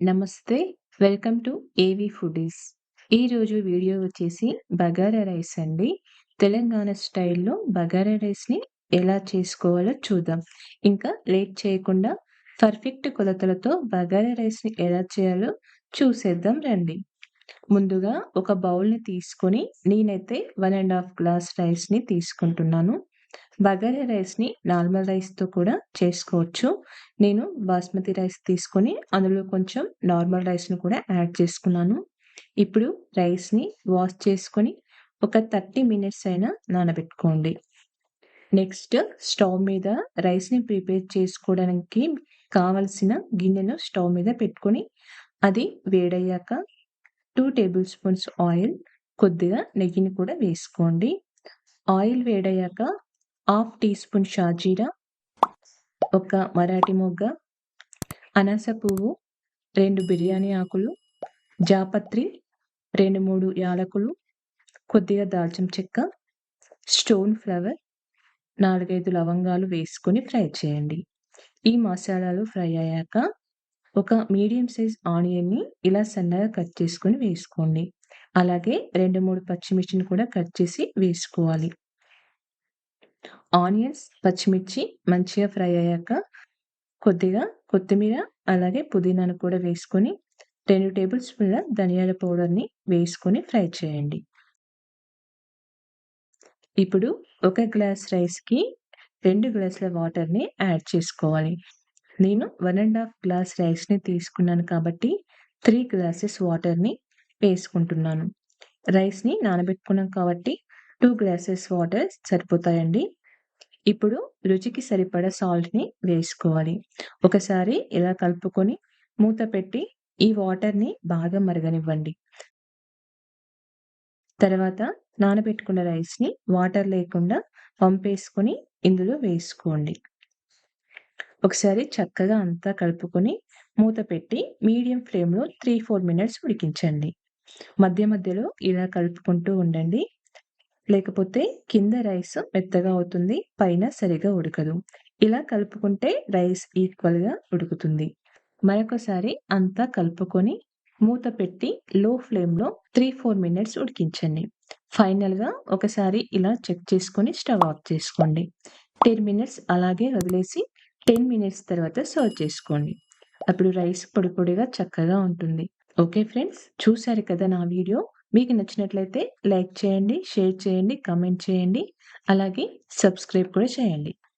నమస్తే. Welcome to AV foodies. ఈరోజు video వచ్చేసి బగారా రైస్ అండి. తెలంగాణ స్టైల్‌లో బగారా రైస్‌ని ఎలా చేసుకోవాలో చూద్దాం. ఇంకా లేట్ చేయకుండా పర్ఫెక్ట్ కొలతలతో బగారా రైస్‌ని ఎలా చేయాలో చూసేద్దాం రండి. ముందుగా ఒక బౌల్‌ని తీసుకొని నేనైతే వన్ అండ్ హాఫ్ గ్లాస్ రైస్‌ని తీసుకుంటున్నాను. బగారా రైస్‌ని నార్మల్ రైస్‌తో కూడా చేసుకోవచ్చు. నేను బాస్మతి రైస్ తీసుకొని అందులో కొంచెం నార్మల్ రైస్‌ని కూడా యాడ్ చేసుకున్నాను. ఇప్పుడు రైస్‌ని వాష్ చేసుకొని ఒక 30 మినిట్స్ అయినా నానబెట్టుకోండి. నెక్స్ట్ స్టవ్ మీద రైస్‌ని ప్రిపేర్ చేసుకోవడానికి కావాల్సిన గిన్నెను స్టవ్ మీద పెట్టుకొని అది వేడయ్యాక టూ టేబుల్ స్పూన్స్ ఆయిల్, కొద్దిగా నెయ్యిని కూడా వేసుకోండి. ఆయిల్ వేడయ్యాక హాఫ్ టీ స్పూన్ షాజీరా, ఒక మరాఠీ మొగ్గ, అనాస పువ్వు, రెండు బిర్యానీ ఆకులు, జాపత్రి, 2, 3 యాలకులు, కొద్దిగా దాల్చిన చెక్క, స్టోన్ ఫ్లవర్, 4, 5 లవంగాలు వేసుకొని ఫ్రై చేయండి. ఈ మసాలాలు ఫ్రై అయ్యాక ఒక మీడియం సైజ్ ఆనియన్‌ని ఇలా సన్నగా కట్ చేసుకొని వేసుకోండి. అలాగే 2, 3 పచ్చిమిర్చిని కూడా కట్ చేసి వేసుకోవాలి. ఆనియన్స్, పచ్చిమిర్చి మంచిగా ఫ్రై అయ్యాక కొద్దిగా కొత్తిమీర, అలాగే పుదీనాను కూడా వేసుకొని రెండు టేబుల్ స్పూన్ల ధనియాల పౌడర్‌ని వేసుకొని ఫ్రై చేయండి. ఇప్పుడు ఒక గ్లాస్ రైస్‌కి రెండు గ్లాసుల వాటర్‌ని యాడ్ చేసుకోవాలి. నేను వన్ అండ్ హాఫ్ గ్లాస్ రైస్‌ని తీసుకున్నాను కాబట్టి త్రీ గ్లాసెస్ వాటర్‌ని వేసుకుంటున్నాను. రైస్‌ని నానబెట్టుకున్నాం కాబట్టి టూ గ్లాసెస్ వాటర్ సరిపోతాయండి. ఇప్పుడు రుచికి సరిపడ సాల్ట్‌ని వేసుకోవాలి. ఒకసారి ఇలా కలుపుకొని మూత పెట్టి ఈ వాటర్‌ని బాగా మరగనివ్వండి. తర్వాత నానబెట్టుకున్న రైస్‌ని వాటర్ లేకుండా పంపేసుకొని ఇందులో వేసుకోండి. ఒకసారి చక్కగా అంతా కలుపుకొని మూత పెట్టి మీడియం ఫ్లేమ్‌లో 3, 4 మినిట్స్ ఉడికించండి. మధ్య మధ్యలో ఇలా కలుపుకుంటూ ఉండండి. లేకపోతే కింద రైస్ మెత్తగా అవుతుంది. పైన సరిగా ఉడకదు. ఇలా కలుపుకుంటే రైస్ ఈక్వల్‌గా ఉడుకుతుంది. మరొకసారి అంతా కలుపుకొని మూత పెట్టి లో ఫ్లేమ్‌లో 3, 4 మినిట్స్ ఉడికించండి. ఫైనల్‌గా ఒకసారి ఇలా చెక్ చేసుకొని స్టవ్ ఆఫ్ చేసుకోండి. 10 మినిట్స్ అలాగే వదిలేసి 10 మినిట్స్ తర్వాత సర్వ్ చేసుకోండి. అప్పుడు రైస్ పొడి పొడిగా చక్కగా ఉంటుంది. ఓకే ఫ్రెండ్స్ చూశారు కదా నా వీడియో. మీకు నచ్చినట్లయితే లైక్ చేయండి, షేర్ చేయండి, కమెంట్ చేయండి. అలాగే సబ్స్క్రైబ్ కూడా చేయండి.